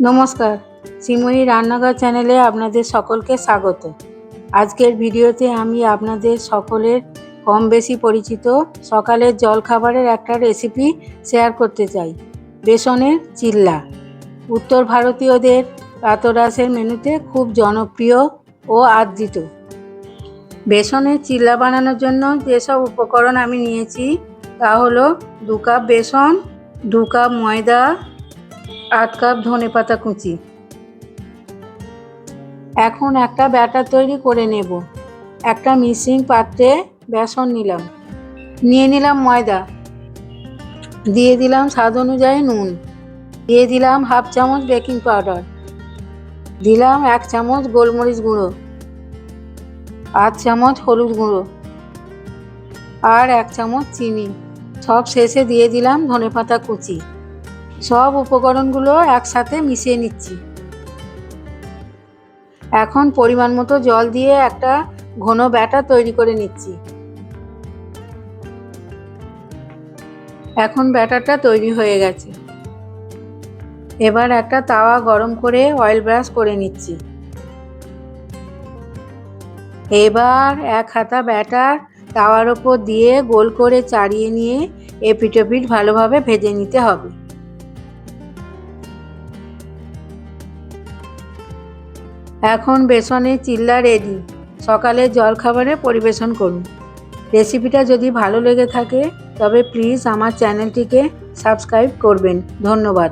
নমস্কার শ্রীময়ী রান্নাঘর চ্যানেলে আপনাদের সকলকে স্বাগত। আজকের ভিডিওতে আমি আপনাদের সকলের কম বেশি পরিচিত সকালের জলখাবারের একটা রেসিপি শেয়ার করতে চাই। বেসনের চিল্লা। উত্তর ভারতীয়দের প্রাতরাসের মেনুতে খুব জনপ্রিয় ও আদৃত। বেসনের চিল্লা বানানোর জন্য যেসব উপকরণ আমি নিয়েছি, তা হলো দু কাপ বেসন, দু কাপ ময়দা আট কাপ ধনে পাতা কুচি। এখন একটা ব্যাটার তৈরি করে নেব। একটা মিক্সিং পাত্রে বেসন নিলাম। নিয়ে নিলাম ময়দা। দিয়ে দিলাম স্বাদ অনুযায়ী নুন। দিয়ে দিলাম হাফ চামচ বেকিং পাউডার। দিলাম এক চামচ গোলমরিচ গুঁড়ো। আধ চামচ হলুদ গুঁড়ো। আর এক চামচ চিনি। সব শেষে দিয়ে দিলাম ধনেপাতা কুচি। সব উপকরণগুলো একসাথে মিশিয়ে নিচ্ছি। এখন পরিমাণ মতো জল দিয়ে একটা ঘন ব্যাটার তৈরি করে নিচ্ছি। এখন ব্যাটারটা তৈরি হয়ে গেছে। এবার একটা তাওয়া গরম করে অয়েল ব্রাশ করে নিচ্ছি। এবার এক হাতা ব্যাটার তাওয়ার ওপর দিয়ে গোল করে চাড়িয়ে নিয়ে এপিটোপিট ভালোভাবে ভেজে নিতে হবে। এখন বেসনে চিল্লা রেডি। সকালে জলখাবারে পরিবেশন করুন। রেসিপিটা যদি ভালো লেগে থাকে, তবে প্লিজ আমার চ্যানেলটিকে সাবস্ক্রাইব করবেন। ধন্যবাদ।